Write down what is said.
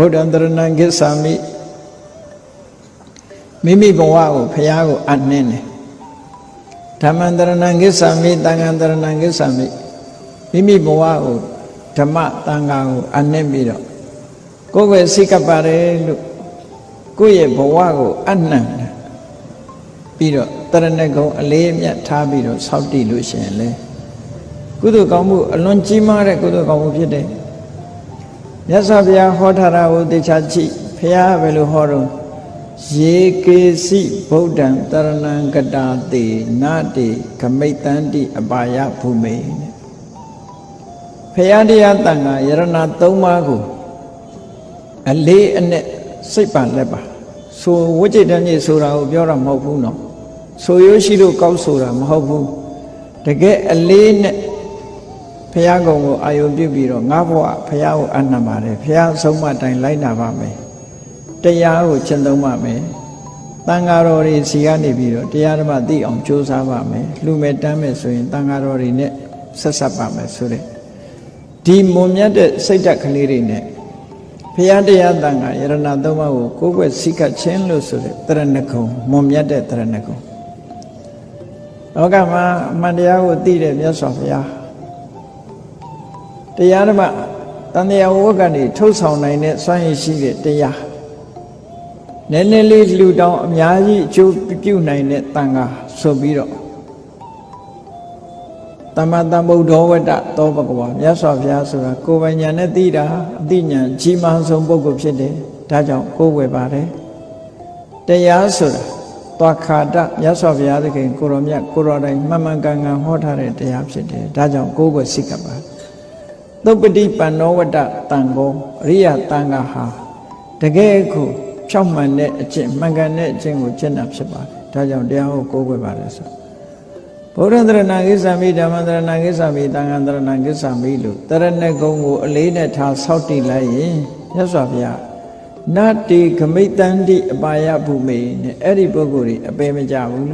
ဗုဒ္ဓံတရဏံဂစ္ဆာမိမိမိဘဝကိုဖရာကိုအနှင်းတယ်ဓမ္မံတရဏံဂစ္ဆာမိသံဃံတရဏံဂစ္ဆာမိမိမိဘဝကိုဓမ္မသံဃာကိုအနှင်းပြီးတော့ကိုယ်ပဲစိတ်ကပ်ပါတယ်လို့ကိုယ့်ရဲ့ဘဝကိုအနှံ့တယ်ပြီးတော့တရဏဂုံအလေးအမြတ်ထားပြီးတော့စောင့်တည်လို့ရှိရင်လေကုသိုလ်ကောင်းမှုအလွန်ကြီးမားတဲ့ကုသိုလ်ကောင်းမှုဖြစ်တယ် မြတ်စွာဘုရားဟောထားတာကိုသိချာကြည့်ဘုရားဘယ်လိုဟောတော့ယေကေစီဗုဒ္ဓံတရဏံကတာတိနာတိခမိတ်တန္တိအပါယភူမေတဲ့ဘုရားတရားတန်ခါယရဏသုံးပါးကိုအလေးအနက်စိတ်ပါလက်ပါဆိုဝိจิတန်ကြီးဆိုတာကိုပြောတာမဟုတ်ဘူးနော်ဆိုရိုးရှိလို့ကောက်ဆိုတာမဟုတ်ဘူးတကယ်အလေးနဲ့ ဘုရားကုံကိုအာယုံပြုပြီးတော့ငါဘဝဘုရားကိုအနံပါတယ်ဘုရားဆုံးမတိုင်လိုက်နာပါမယ်တရားကိုကျင့်သုံးပါမယ်တန်ဃာတော်တွေစီကနေပြီးတော့တရားဓမ္မသိအောင်ကြိုးစားပါမယ်လူမဲ့တမ်းမဲ့ဆိုရင်တန်ဃာတော်တွေနဲ့ဆက်ဆက်ပါမယ်ဆိုတဲ့ဒီမွန်မြတ်တဲ့စိတ်ဓာတ်ကလေးတွေနဲ့ဘုရားတရားတန်ခါယရဏသုံးပါးကိုကိုယ်ွယ်စိကချင်းလို့ဆိုတဲ့တရဏဂုံမွန်မြတ်တဲ့တရဏဂုံလောကမှာအမှန်တရားကိုသိတဲ့မြတ်စွာဘုရား တရားဓမ္မတန်တရားဝတ်ကနေထုတ်ဆောင်နိုင်တဲ့စွမ်းရည်ရှိတဲ့တရားနည်းနည်းလေးလှူတောင်းအများကြီးအကျိုးပြုနိုင်တဲ့တန်ခါဆိုပြီးတော့တမ္မာတမ္ဗုဒ္ဓဝတ္တသောဘဂဝါမြတ်စွာဘုရားဆိုတာကိုယ်ပိုင်ညာနဲ့သိတာအသိဉာဏ်ကြီးမားဆုံးပုဂ္ဂိုလ်ဖြစ်တယ်ဒါကြောင့်ကိုယ်ဝယ်ပါတယ်တရားဆိုတာသွားခါတမြတ်စွာဘုရားသခင်ကိုရောမြတ်ကိုရောတိုင်းမှန်မှန်ကန်ကန်ဟောထားတဲ့တရားဖြစ်တယ်ဒါကြောင့်ကိုယ်ဝယ်စိတ်ကပ်ပါ သုပ္ပတိပန္နောဝတ္တတန်ကောအရိယတန်ခါဟာတကယ်ကိုဖြောင့်မှန်တဲ့အကျင့်မှန်ကန်တဲ့အကျင့်ကိုကျင့်တာဖြစ်ပါတယ်ဒါကြောင့်တရားကိုကိုယ်ဝယ်ပါတယ်ဆိုဗုဒ္ဓံတရဏဂိစ္ဆာမိဓမ္မံတရဏဂိစ္ဆာမိသံဃံတရဏဂိစ္ဆာမိလို့တရဏဂုံကိုအလေးနဲ့ထားဆောက်တည်လိုက်ရင်မြတ်စွာဘုရားနတ္တိခမိတ္တန္တိအပါယဘုမေနဲ့အဲ့ဒီပုဂ္ဂိုလ်တွေအပေမကြဘူးလို့